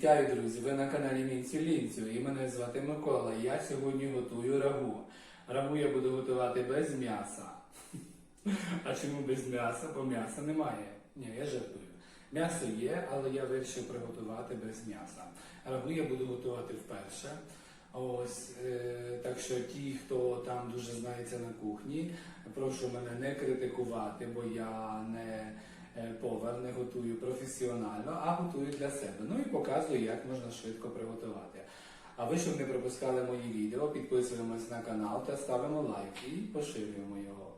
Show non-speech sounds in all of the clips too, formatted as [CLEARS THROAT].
Вітаю, друзі! Ви на каналі Мінцю Лінцю і мене звати Микола. Я сьогодні готую рагу. Рагу я буду готувати без м'яса. [LAUGHS] А чому без м'яса? Бо м'яса немає. Ні, я жартую. М'ясо є, але я вирішив приготувати без м'яса. Рагу я буду готувати вперше. Ось е, так що ті, хто там дуже знається на кухні, прошу мене не критикувати, бо я не повар, не готую професіонально, а готую для себе. Ну і показую, як можна швидко приготувати. А ви, щоб не пропускали мої відео, підписуємось на канал та ставимо лайк і поширюємо його.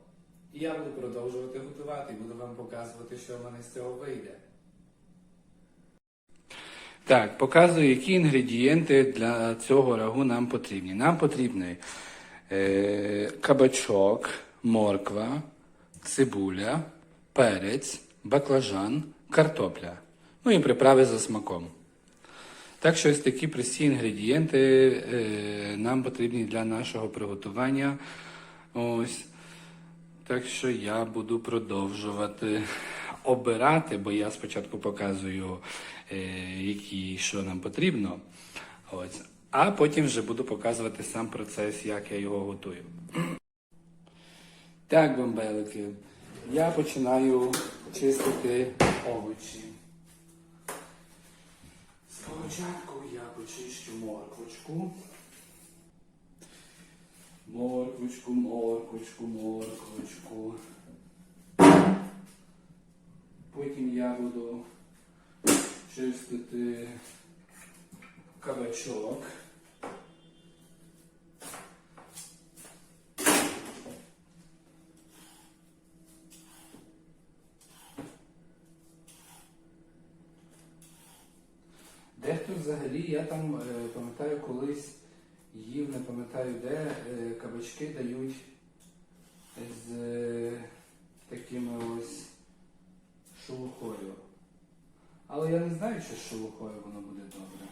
І я буду продовжувати готувати, буду вам показувати, що в мене з цього вийде. Так, показую, які інгредієнти для цього рагу нам потрібні. Нам потрібний е, кабачок, морква, цибуля, перець, баклажан, картопля. Ну і приправи за смаком. Так що ось такі прості інгредієнти е, нам потрібні для нашого приготування. Ось. Так що я буду продовжувати обирати, бо я спочатку показую, е, які що нам потрібно. Ось. А потім вже буду показувати сам процес, як я його готую. Так, бомбелики, я починаю чистити овочі. Спочатку я почищу морквочку. Морквочку, морквочку, морквочку. Потім я буду чистити кабачок. Дехто взагалі, я там е, пам'ятаю колись їв, не пам'ятаю де, е, кабачки дають з е, такими ось шелухою. Але я не знаю, чи з шелухою воно буде добре.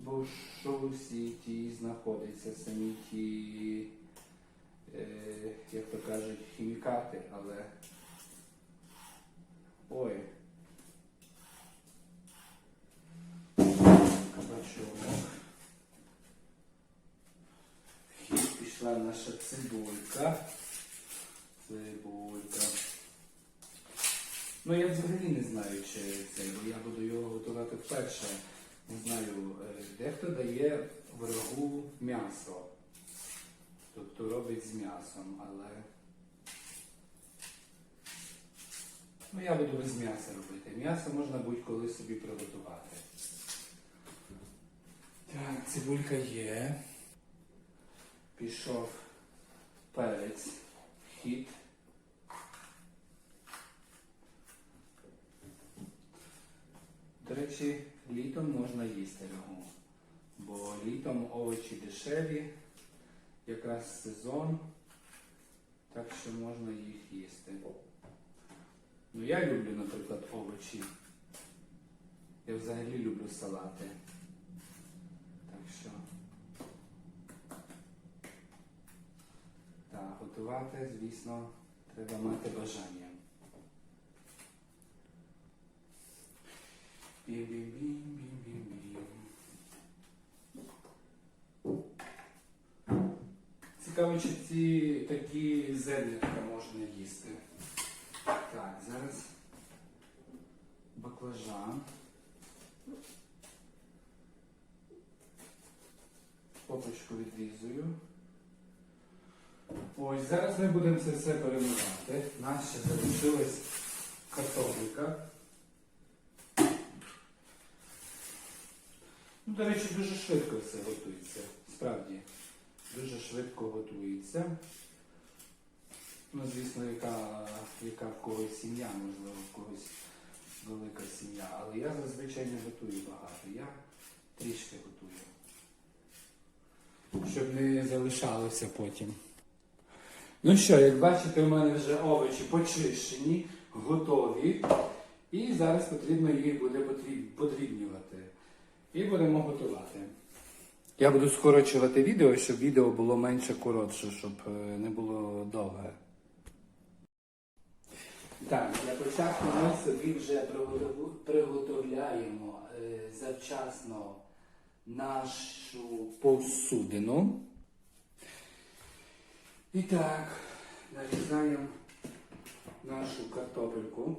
Бо в шелусі ті знаходяться самі ті, як то кажуть, хімікати, але. Ой. Кабачок. Хід пішла наша цибулька. Цибулька. Ну я взагалі не знаю, чи це, бо я буду його готувати вперше. Не знаю, е, дехто дає в рагу м'ясо. Тобто робить з м'ясом, але. Ну я буду без м'яса робити. М'ясо можна будь-коли собі приготувати. Так, цибулька є. Пішов перець, хід. До речі, літом можна їсти рагу, бо літом овочі дешеві, якраз сезон, так що можна їх їсти. Ну я люблю, наприклад, овочі. Я взагалі люблю салати. Так що. Так, готувати, звісно, треба мати бажання. Бім-бім-бім-бім-бім-бім. Цікаво, чи ці такі зернятка можна їсти. Так, зараз баклажан. Попочку відрізую. Ось, зараз ми будемо це все перемивати. Нас ще залишилась картопелька. Ну, до речі, дуже швидко все готується. Справді, дуже швидко готується. Ну, звісно, яка, яка в когось сім'я, можливо, в когось велика сім'я. Але я зазвичай не готую багато. Я трішки готую. Щоб не залишалося потім. Ну що, як бачите, у мене вже овочі почищені, готові. І зараз потрібно їх буде подрібнювати. І будемо готувати. Я буду скорочувати відео, щоб відео було менше коротше, щоб е, не було довге. Так, для початку ми собі вже приготовляємо е, завчасно нашу посудину. І так, нарізаємо нашу картопельку.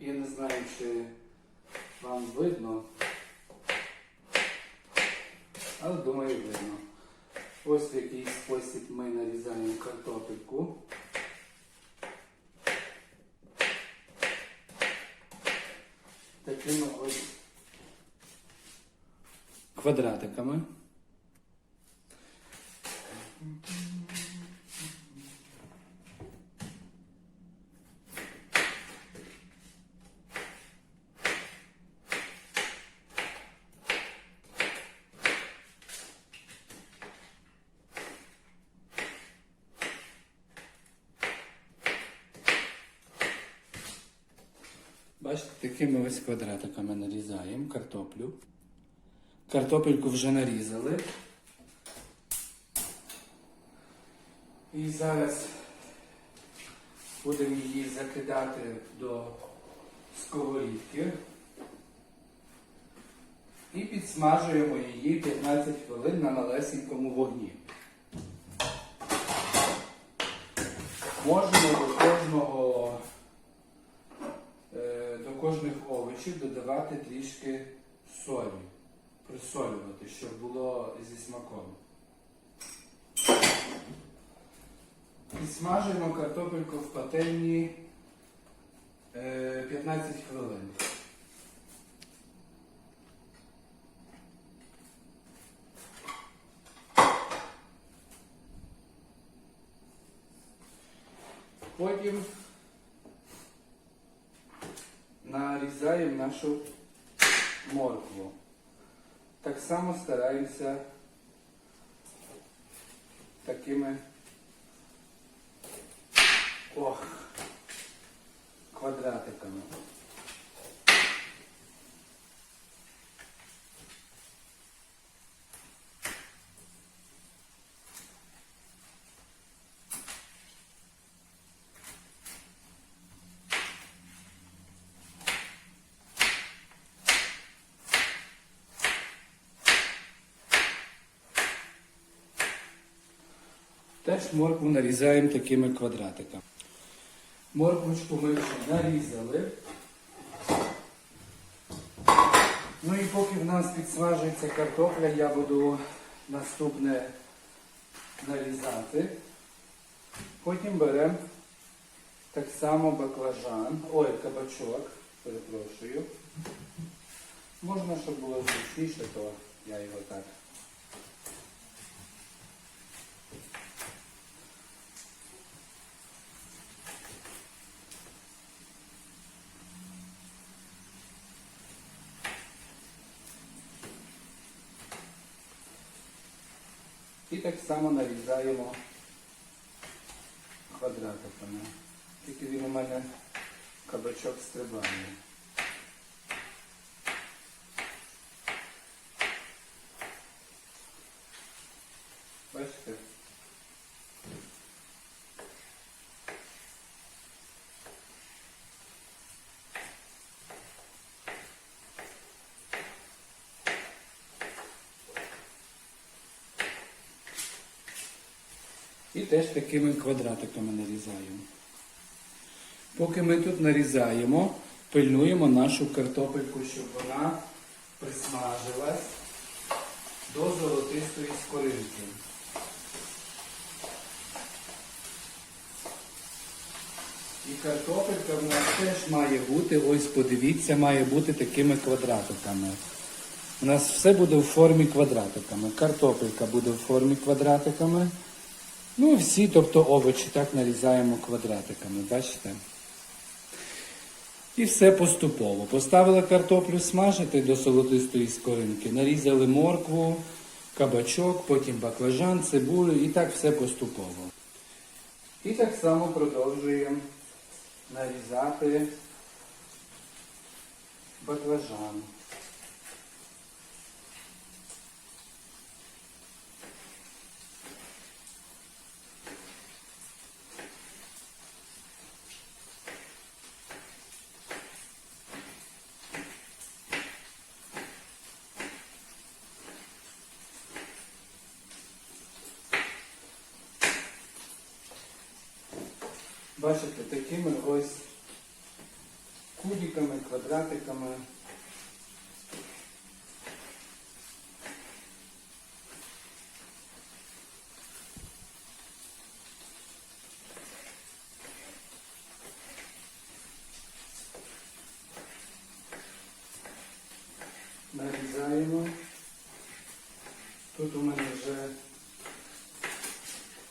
Я не знаю, чи вам видно, але думаю видно. Ось в який спосіб ми нарізаємо картопельку. Такими ось квадратиками. Бачите, такими ось квадратиками нарізаємо картоплю. Картопельку вже нарізали. І зараз будемо її закидати до сковорідки і підсмажуємо її 15 хвилин на малесенькому вогні. Можемо до кожного е, до кожних овочів додавати трішки солі, присолювати, щоб було зі смаком. І смажимо картопельку в пательні е, 15 хвилин. Потім нарізаємо нашу моркву. Так само стараємося такими ох, квадратиками. Теж моркву нарізаємо такими квадратиками. Морквочку ми вже нарізали. Ну і поки в нас підсмажується картопля, я буду наступне нарізати. Потім беремо так само баклажан, ой, кабачок, перепрошую. Можна, щоб було зручніше, то я його так. Само нарізаємо квадратиками. Тільки він у мене кабачок стрибає. Бачите? І теж такими квадратиками нарізаємо. Поки ми тут нарізаємо, пильнуємо нашу картопельку, щоб вона присмажилась до золотистої скоринки. І картопелька в нас теж має бути, ось подивіться, має бути такими квадратиками. У нас все буде в формі квадратиками. Картопелька буде в формі квадратиками. Ну, всі, тобто овочі, так нарізаємо квадратиками, бачите? І все поступово. Поставили картоплю смажити до солотистої скоринки, нарізали моркву, кабачок, потім баклажан, цибулю і так все поступово. І так само продовжуємо нарізати баклажан. Бачите, такими ось кубиками, квадратиками. Нарізаємо. Тут у мене вже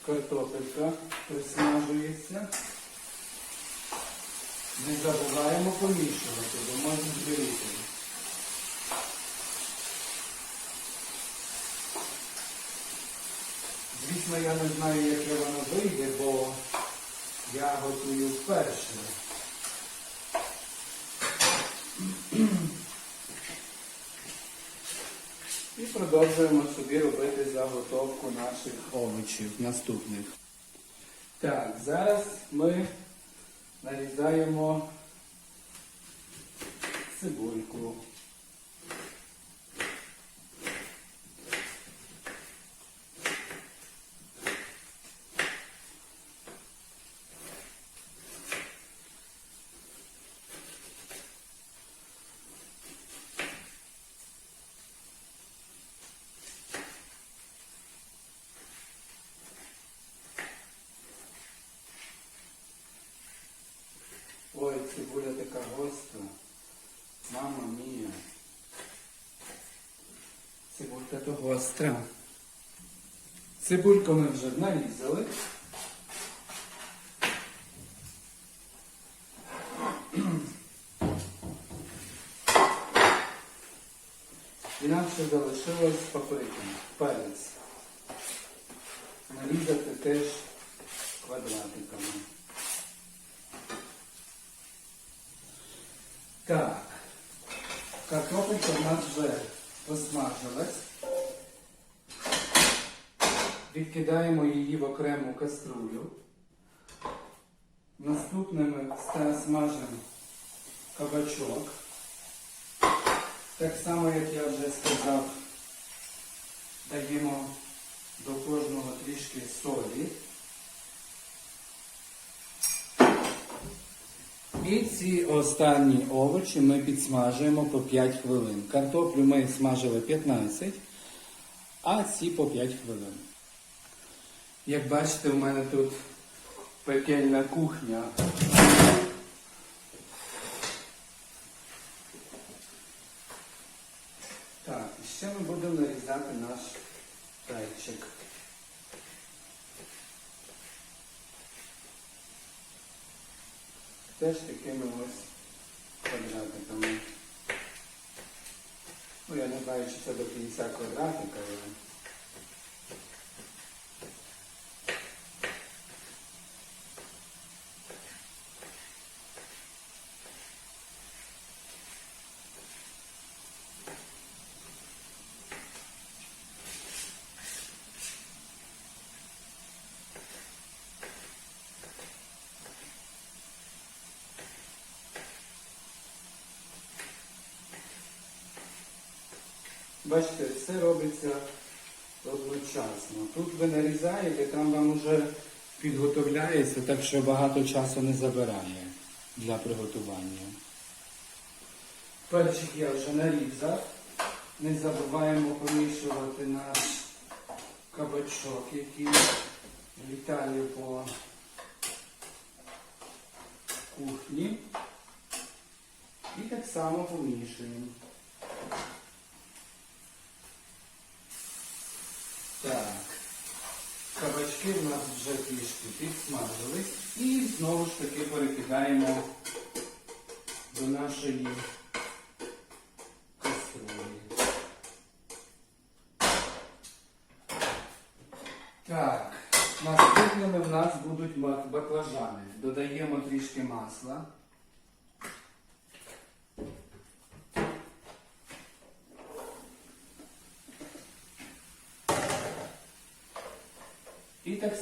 картопелька присмажується. Не забуваємо помішувати, бо можна згоріти. Звісно, я не знаю, яке воно вийде, бо я готую вперше. І продовжуємо собі робити заготовку наших овочів наступних. Так, зараз ми нарізаємо цибульку. Ой, цибуля така гостра. Мама мія. Цибулька то гостра. Цибульку ми вже нарізали. І нам ще залишилось паприка, перець. Нарізати теж квадратиками. Так, картопелька в нас вже посмажилась. Відкидаємо її в окрему каструлю. Наступними смажимо кабачок. Так само, як я вже сказав, даємо до кожного трішки солі. І ці останні овочі ми підсмажуємо по 5 хвилин. Картоплю ми смажили 15, а ці по 5 хвилин. Як бачите, у мене тут пекельна кухня. Так, і ще ми будемо нарізати наш перчик. Теж такими ось квадратиками. Ну, я не знаю, чи це до кінця квадратика, але... Бачите, все робиться одночасно. Тут ви нарізаєте, там вам вже підготовляється, так що багато часу не забирає для приготування. Перчик я вже нарізав. Не забуваємо помішувати наш кабачок, який літає по кухні. І так само помішуємо. Так. В нас вже вже трішки підсмажились. І знову ж таки перекидаємо до нашої каструлі. Так, наступними в нас будуть баклажани. Додаємо трішки масла. І так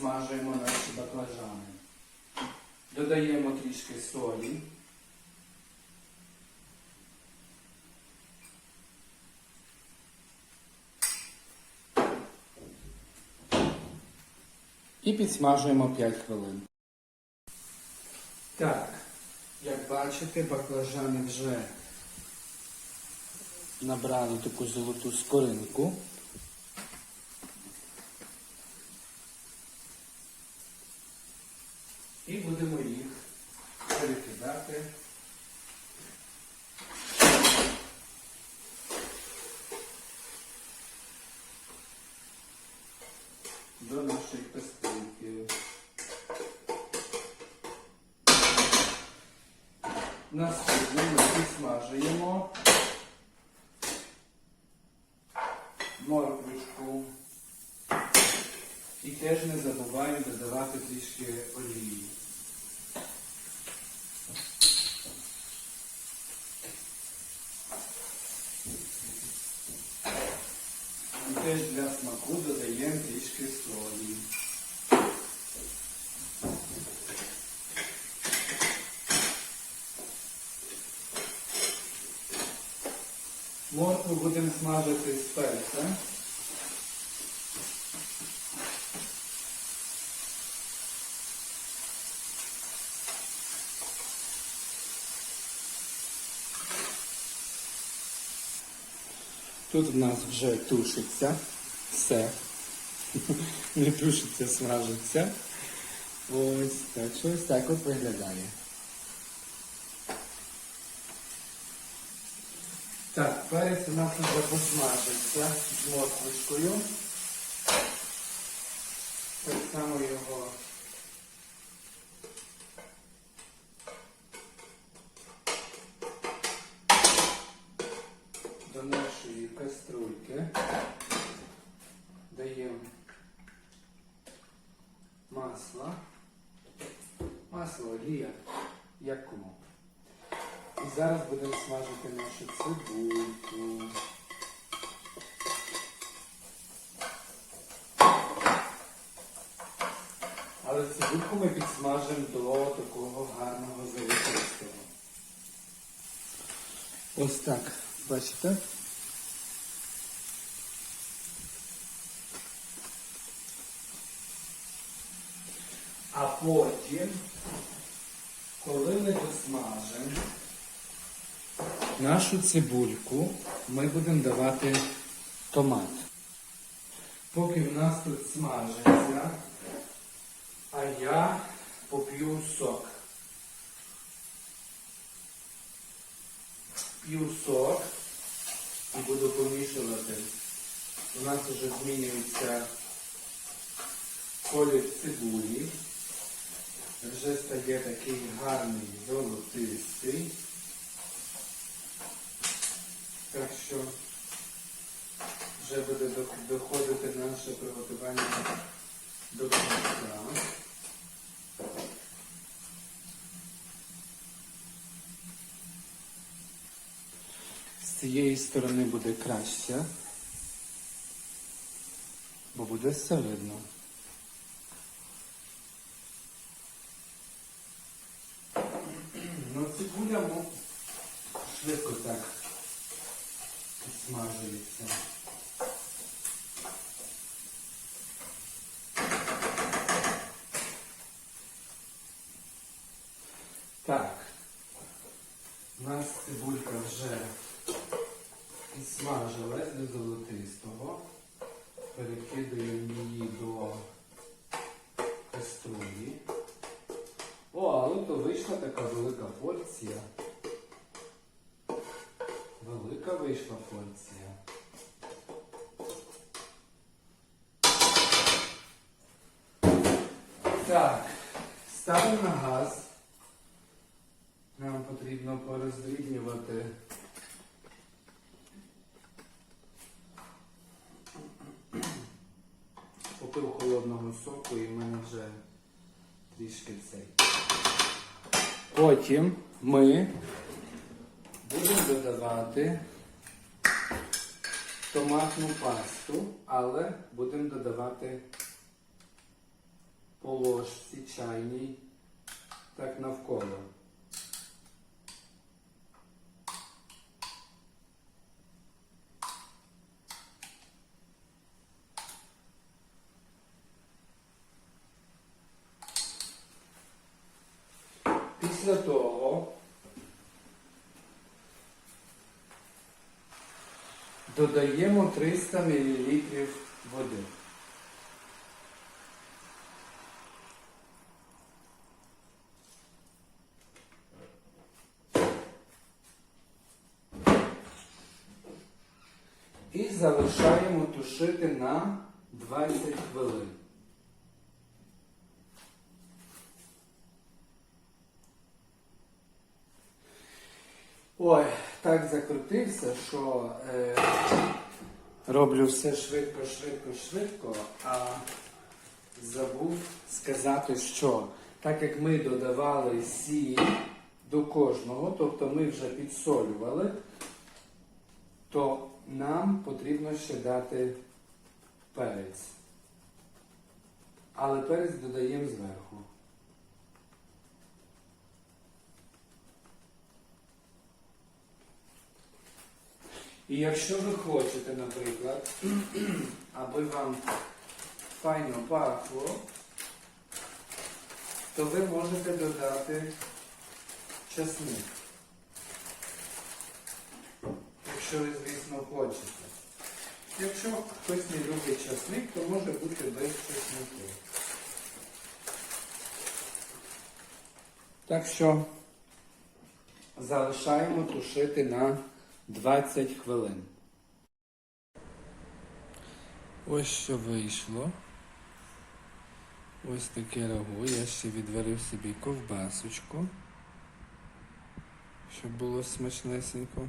само підсмажуємо наші баклажани. Додаємо трішки солі. І підсмажуємо 5 хвилин. Так, як бачите, баклажани вже набрали таку золоту скоринку. І будемо їх перекидати. До нашої кастрюльки. Наступне ми підсмажуємо морквочку. І теж не забуваємо додавати трішки олії. І теж для смаку додаємо трішки солі. Моркву будемо смажити з. Тут в нас вже тушиться все. [LAUGHS] Не тушиться, смажиться. Ось так що ось так от виглядає. Так, перець у нас вже посмажиться з морквочкою. Так само його до нашої каструльки даємо масло. Масло, олія, як кому. І зараз будемо смажити нашу цибульку. Але цибульку ми підсмажимо до такого гарного золотистого. Ось так, бачите? А потім, коли ми досмажимо нашу цибульку, ми будемо давати томат. Поки в нас тут смажиться, а я поп'ю сок. П'ю сок і буду помішувати. У нас вже змінюється колір цибулі. Вже стає такий гарний золотистий. Так що вже буде доходити наше приготування до кінця. З цієї сторони буде краще, бо буде все видно. Ну, цибуля ну, швидко так смажується. Так, у нас цибулька вже підсмажилась до золотистого. Перекидаємо її до каструлі. О, але то вийшла така велика порція. Велика вийшла порція. Так, ставимо на газ. Нам потрібно пороздрібнювати. Попив холодного соку і в мене вже трішки цей. Потім ми будемо додавати томатну пасту, але будемо додавати по ложці чайній так навколо. Після того додаємо 300 мл води. І залишаємо тушити на 20 хвилин. Ой, так закрутився, що е, роблю все швидко, швидко, швидко, а забув сказати, що так як ми додавали сіль до кожного, тобто ми вже підсолювали, то нам потрібно ще дати перець. Але перець додаємо зверху. І якщо ви хочете, наприклад, [CLEARS THROAT] аби вам файно пахло, то ви можете додати часник. Якщо ви, звісно, хочете. Якщо хтось не любить часник, то може бути без часнику. Так що залишаємо тушити на 20 хвилин. Ось що вийшло. Ось таке рагу. Я ще відварив собі ковбасочку, щоб було смачнесенько.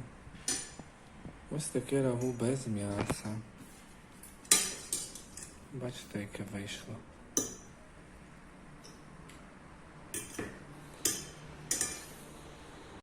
Ось таке рагу без м'яса. Бачите, яке вийшло.